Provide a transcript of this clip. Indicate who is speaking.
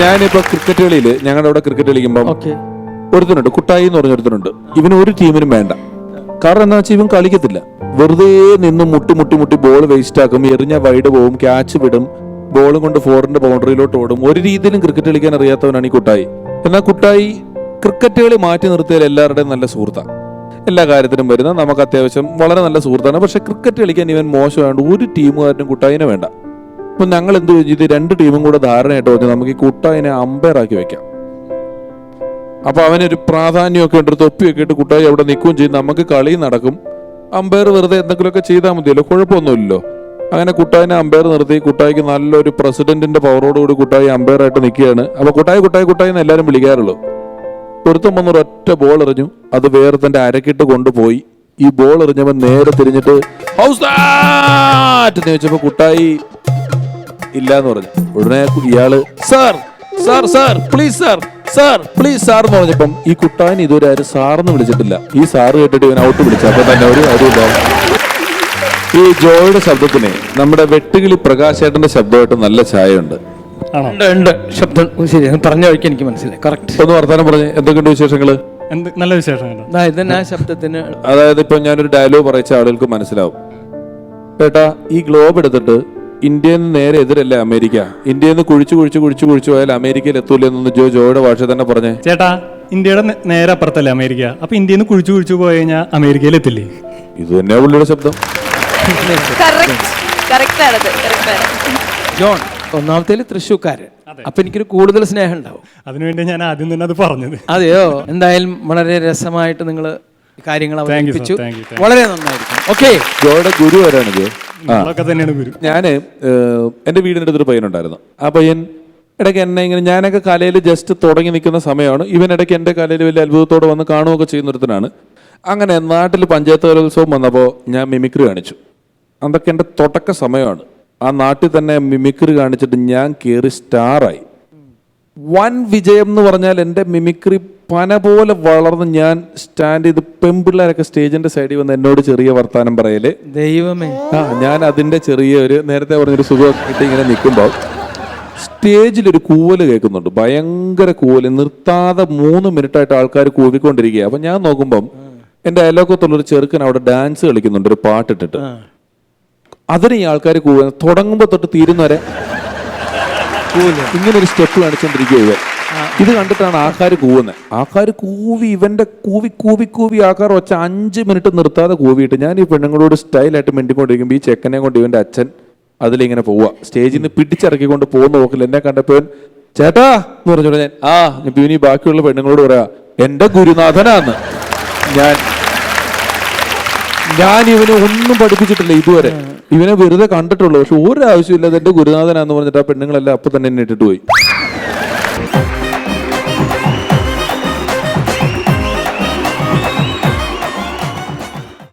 Speaker 1: ഞാനിപ്പോ ക്രിക്കറ്റ് കളിയിൽ ഞങ്ങളുടെ അവിടെ ക്രിക്കറ്റ് കളിക്കുമ്പോൾ
Speaker 2: ഓക്കെ
Speaker 1: ഒരുത്തനുണ്ട് കുട്ടായി എന്ന് പറഞ്ഞ ഒരുത്തനുണ്ട്. ഇവന് ഒരു ടീമിനും വേണ്ട. കാരണം എന്താ വെച്ചാൽ ഇവൻ കളിക്കത്തില്ല. വെറുതെ നിന്ന് മുട്ടി മുട്ടി മുട്ടി ബോൾ വേസ്റ്റ് ആക്കും എറിഞ്ഞ വൈഡ് പോവും ക്യാച്ച് വിടും ബോളും കൊണ്ട് ഫോറിന്റെ ബൗണ്ടറിയിലോട്ട് ഓടും. ഒരു രീതിയിലും ക്രിക്കറ്റ് കളിക്കാൻ അറിയാത്തവനാണ് ഈ കുട്ടായി. എന്നാൽ കുട്ടായി ക്രിക്കറ്റ് കളി മാറ്റി നിർത്തിയാൽ എല്ലാവരുടെയും നല്ല സുഹൃത്താണ് എല്ലാ കാര്യത്തിനും വരുന്ന നമുക്ക് അത്യാവശ്യം വളരെ നല്ല സുഹൃത്താണ്. പക്ഷെ ക്രിക്കറ്റ് കളിക്കാൻ ഇവൻ മോശമായതുകൊണ്ട് ഒരു ടീമുകാരനും കുട്ടായിനെ വേണ്ട. അപ്പൊ ഞങ്ങൾ എന്ത് ചെയ്തു? രണ്ട് ടീമും കൂടെ ധാരണയായിട്ട് പറഞ്ഞു നമുക്ക് ഈ കുട്ടായിനെ അമ്പയർ ആക്കി വെക്കാം. അപ്പൊ അവനൊരു പ്രാധാന്യമൊക്കെ ഉണ്ട് തൊപ്പിയൊക്കെ ഇട്ട് കുട്ടായി അവിടെ നിൽക്കുകയും ചെയ്യും. നമുക്ക് കളി നടക്കും. അമ്പയർ വെറുതെ എന്തെങ്കിലുമൊക്കെ ചെയ്താൽ മതിയല്ലോ കുഴപ്പമൊന്നുമില്ലല്ലോ. അങ്ങനെ കുട്ടായിനെ അമ്പയർ നിർത്തി. കുട്ടായിക്ക് നല്ലൊരു പ്രസിഡന്റിന്റെ പവറോടുകൂടി കുട്ടായി അമ്പയർ ആയിട്ട് നിൽക്കുകയാണ്. അപ്പൊ കുട്ടായി കുട്ടായി കുട്ടായി എന്ന് എല്ലാവരും വിളിക്കാറുള്ളൂ. പൊരുത്തം വന്നൊരു ഒറ്റ ബോൾ എറിഞ്ഞു. അത് വേറെ തന്റെ അരക്കിട്ട് കൊണ്ടുപോയി. ഈ ബോൾ എറിഞ്ഞവൻ നേരെ തിരിഞ്ഞിട്ട് ഹൗസ് that?" എന്ന് കുട്ടായി ഇല്ല എന്ന് പറഞ്ഞു. ഉടനെ ഇയാൾ sir sir sir please sir sir please sir എന്ന് പറഞ്ഞപ്പം ഈ കുട്ടാൻ ഇതുവരെ ആരും സാറെന്ന് വിളിച്ചിട്ടില്ല. ഈ സാറ് കേട്ടിട്ട് ഇവൻ ഔട്ട് വിളിച്ചു. അപ്പൊ തന്നെ ഒരു കാര്യമില്ല. ഈ ജോയുടെ ശബ്ദത്തിന് നമ്മുടെ വെട്ടുകിളി പ്രകാശേട്ടന്റെ ശബ്ദമായിട്ട് നല്ല ചായയുണ്ട്
Speaker 2: ഉണ്ട് ഉണ്ട്. ശബ്ദം ശരി പറഞ്ഞ വഴിക്ക് എനിക്ക് മനസ്സിലായി. കറക്റ്റ്
Speaker 1: ഒന്ന് വർത്താനം പറഞ്ഞ് എന്തൊക്കെയുണ്ട് വിശേഷങ്ങൾ?
Speaker 3: എന്ത് നല്ല വിശേഷങ്ങൾ
Speaker 2: ഇതന്നെ ആ ശബ്ദത്തിന്?
Speaker 1: അതായത് ഇപ്പൊ ഞാനൊരു ഡയലോഗ് പറയിച്ച ആളുകൾക്ക് മനസ്സിലാവും. കേട്ടാ ഈ ഗ്ലോബ് എടുത്തിട്ട് ഇന്ത്യയിൽ നിന്ന് നേരെ എതിരല്ലേ അമേരിക്ക? ഇന്ത്യയിൽ നിന്ന് കുഴിച്ചു കുഴിച്ചു കുഴിച്ചു കുഴിച്ചു പോയാൽ അമേരിക്കയിൽ എത്തൂല എന്നൊന്ന് ജോ ജോയുടെ ഭാഷ തന്നെ പറഞ്ഞേ.
Speaker 3: ചേട്ടാ ഇന്ത്യയുടെ നേരെ അപ്പുറത്തല്ലേ അമേരിക്ക? അപ്പൊ ഇന്ത്യയിൽ നിന്ന് കുഴിച്ചു കുഴിച്ചു പോയി കഴിഞ്ഞാൽ അമേരിക്കയിൽ എത്തില്ലേ?
Speaker 1: ഇത് തന്നെയാ പുള്ളിയുടെ ശബ്ദം.
Speaker 2: ജോൺ ഒന്നാമത്തേൽ തൃശ്ശൂക്കാരൻ അപ്പൊ എനിക്കൊരു കൂടുതൽ സ്നേഹം ഉണ്ടാവും.
Speaker 3: അതിനുവേണ്ടി ഞാൻ ആദ്യം തന്നെ അത് പറഞ്ഞത്.
Speaker 2: അതെയോ? എന്തായാലും വളരെ രസമായിട്ട് നിങ്ങൾ കാര്യങ്ങൾ അവതരിപ്പിച്ചു. വളരെ നന്നായിരിക്കും. ഓക്കെ
Speaker 1: ജോയുടെ ഗുരു ആ
Speaker 3: നമ്മളൊക്കെ തന്നെയാണ് ഗുരു
Speaker 1: ഞാൻ ഏഹ്, എന്റെ വീടിന്റെ അടുത്തൊരു പയ്യനുണ്ടായിരുന്നു. ആ പയ്യൻ ഇടയ്ക്ക് എന്നെ ഇങ്ങനെ ഞാനൊക്കെ കലയിൽ ജസ്റ്റ് തുടങ്ങി നിൽക്കുന്ന സമയമാണ്. ഇവൻ ഇടയ്ക്ക് എന്റെ കലയിൽ വലിയ അത്ഭുതത്തോടെ വന്ന് കാണുകയൊക്കെ ചെയ്യുന്നൊരുത്തനാണ് അങ്ങനെ നാട്ടിൽ പഞ്ചായത്ത് കലോത്സവം വന്നപ്പോൾ ഞാൻ മിമിക്രി കാണിച്ചു. അതൊക്കെ എന്റെ തുടക്ക സമയമാണ്. ആ നാട്ടിൽ തന്നെ മിമിക്രി കാണിച്ചിട്ട് ഞാൻ കയറി സ്റ്റാറായി. വൻ വിജയം എന്ന് പറഞ്ഞാൽ എന്റെ മിമിക്രി പന പോലെ വളർന്ന് ഞാൻ സ്റ്റാൻഡ് ചെയ്ത് പെമ്പിള്ളേരൊക്കെ സ്റ്റേജിന്റെ സൈഡിൽ വന്ന് എന്നോട് ചെറിയ വർത്താനം പറയൽ.
Speaker 2: ദൈവമേ.
Speaker 1: ആ ഞാൻ അതിന്റെ ചെറിയ ഒരു നേരത്തെ പറഞ്ഞൊരു സുഖമൊക്കെ കിട്ടി ഇങ്ങനെ നിൽക്കുമ്പോൾ സ്റ്റേജിൽ ഒരു കൂവൽ കേൾക്കുന്നുണ്ട്. ഭയങ്കര കൂവൽ. നിർത്താതെ മൂന്ന് മിനിറ്റ് ആയിട്ട് ആൾക്കാർ കൂവിക്കൊണ്ടിരിക്കുക അപ്പൊ ഞാൻ നോക്കുമ്പം എന്റെ അയലോക്കത്തുള്ള ഒരു ചെറുക്കൻ അവിടെ ഡാൻസ് കളിക്കുന്നുണ്ട്. ഒരു പാട്ടിട്ടിട്ട്. അതിന് ഈ ആൾക്കാർ കൂവ തുടങ്ങുമ്പോ തൊട്ട് തീരുന്നവരെ ഇങ്ങനെ ഒരു സ്റ്റെപ്പ് കാണിച്ചോണ്ടിരിക്കുക ഇവൻ. ഇത് കണ്ടിട്ടാണ് ആൾക്കാർ കൂവുന്നത് ആൾക്കാർ കൂവി ഇവന്റെ കൂവി കൂവി കൂവി ആൾക്കാർ ഒച്ച അഞ്ച് മിനിറ്റ് നിർത്താതെ കൂവിയിട്ട് ഞാൻ ഈ പെണ്ണുങ്ങളോട് സ്റ്റൈലായിട്ട് മിണ്ടിക്കൊണ്ടിരിക്കുമ്പോൾ ഈ ചെക്കനെ കൊണ്ട് ഇവന്റെ അച്ഛൻ അതിലിങ്ങനെ പോവുക സ്റ്റേജിൽ നിന്ന് പിടിച്ചിറക്കിക്കൊണ്ട് പോകുന്ന നോക്കില്ല. എന്നെ കണ്ടപ്പോൾ ചേട്ടാ എന്ന് പറഞ്ഞോളൂ ഞാൻ ആ ഇനി ബാക്കിയുള്ള പെണ്ണുങ്ങളോട് പറയാ എന്റെ ഗുരുനാഥനാന്ന്. ഞാൻ ഞാൻ ഇവനെ ഒന്നും പഠിപ്പിച്ചിട്ടില്ല ഇതുവരെ. ഇവനെ വെറുതെ കണ്ടിട്ടുള്ളൂ. പക്ഷെ ഒരു ആവശ്യമില്ലാതെ എന്റെ ഗുരുനാഥനാന്ന് പറഞ്ഞിട്ട് ആ പെണ്ണുങ്ങളെല്ലാം അപ്പൊ തന്നെ എന്നെ ഇട്ടിട്ട് പോയി.